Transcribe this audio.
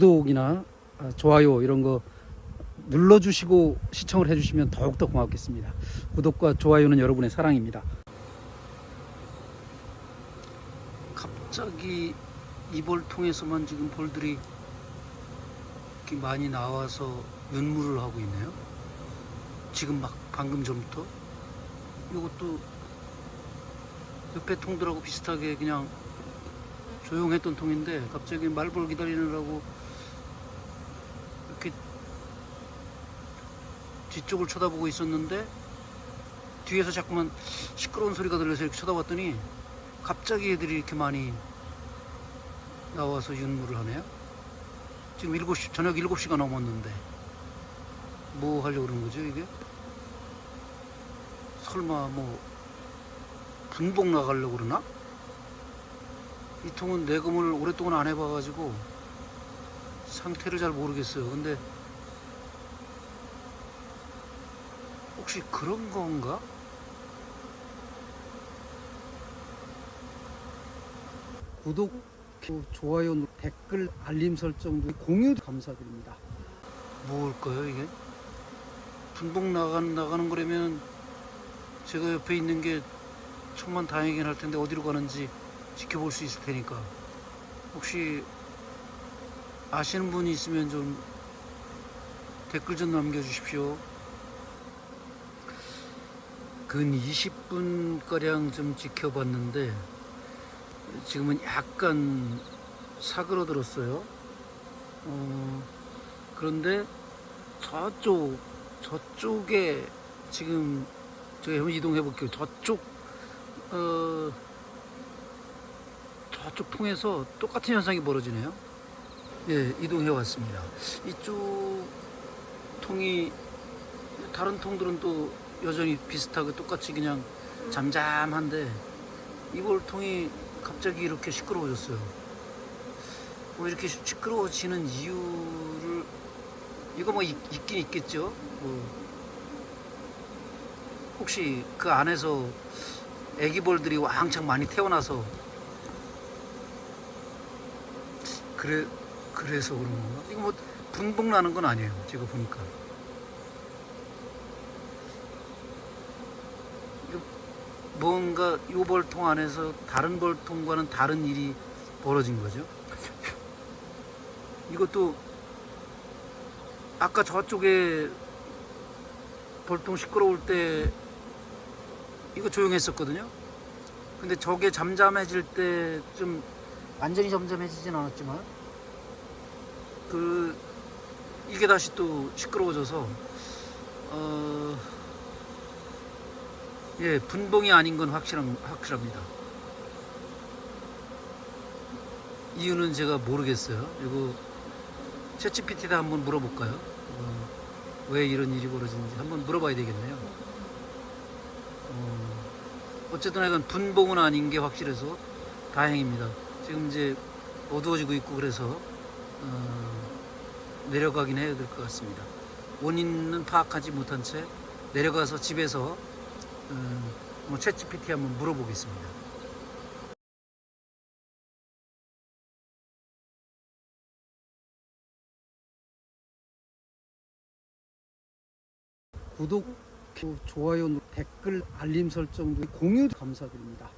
구독이나 아, 좋아요 이런 거 눌러주시고 시청을 해주시면 더욱더 고맙겠습니다. 구독과 좋아요는 여러분의 사랑입니다. 갑자기 이벌통에서만 지금 벌들이 이렇게 많이 나와서 윤물을 하고 있네요. 지금 막 방금 전부터 이것도 옆에 통들하고 비슷하게 그냥 조용했던 통인데 갑자기 말벌 기다리느라고 이렇게 뒤쪽을 쳐다보고 있었는데 뒤에서 자꾸만 시끄러운 소리가 들려서 이렇게 쳐다봤더니 갑자기 애들이 이렇게 많이 나와서 윤물을 하네요. 지금 7시, 저녁 7시가 넘었는데 뭐 하려고 그러는 거죠 이게? 설마 뭐 분봉 나가려고 그러나? 이 통은 내검을 오랫동안 안 해봐가지고 상태를 잘 모르겠어요. 근데 혹시 그런 건가? 구독, 좋아요, 댓글, 알림 설정도 공유 감사드립니다. 뭘까요 이게? 분봉 나가는 나가는 거라면 제가 옆에 있는 게 천만 다행이긴 할 텐데 어디로 가는지 지켜볼 수 있을 테니까 혹시 아시는 분이 있으면 좀 댓글 좀 남겨주십시오. 근 20분 가량 좀 지켜봤는데 지금은 약간 사그러들었어요. 어, 그런데 저쪽 저쪽에 지금 제가 한번 이동해 볼게요. 저쪽 어, 저쪽 통해서 똑같은 현상이 벌어지네요. 예, 이동해 왔습니다. 이쪽 통이 다른 통들은 또 여전히 비슷하고 똑같이 그냥 잠잠한데 이볼 통이 갑자기 이렇게 시끄러워졌어요. 뭐 이렇게 시- 시끄러워지는 이유를 이거 뭐 있, 있긴 있겠죠. 뭐 혹시 그 안에서 애기벌들이 왕창 많이 태어나서 그래 그래서 그런 건가? 이거 뭐 분봉 나는 건 아니에요. 제가 보니까. 이거 뭔가 요 벌통 안에서 다른 벌통과는 다른 일이 벌어진 거죠. 이것도 아까 저쪽에 벌통 시끄러울 때 이거 조용했었거든요. 근데 저게 잠잠해질 때 좀 완전히 잠잠해지진 않았지만 그 이게 다시 또 시끄러워져서 어, 예 분봉이 아닌 건 확실함, 확실합니다. 이유는 제가 모르겠어요. 이거 챗GPT에다 한번 물어볼까요? 어, 왜 이런 일이 벌어지는지 한번 물어봐야 되겠네요. 어, 어쨌든 하여간 분봉은 아닌 게 확실해서 다행입니다. 지금 이제 어두워지고 있고 그래서 어, 내려가긴 해야 될 것 같습니다. 원인은 파악하지 못한 채 내려가서 집에서 어, 뭐 챗GPT 한번 물어보겠습니다. 구독, 좋아요, 댓글, 알림 설정도 공유 감사드립니다.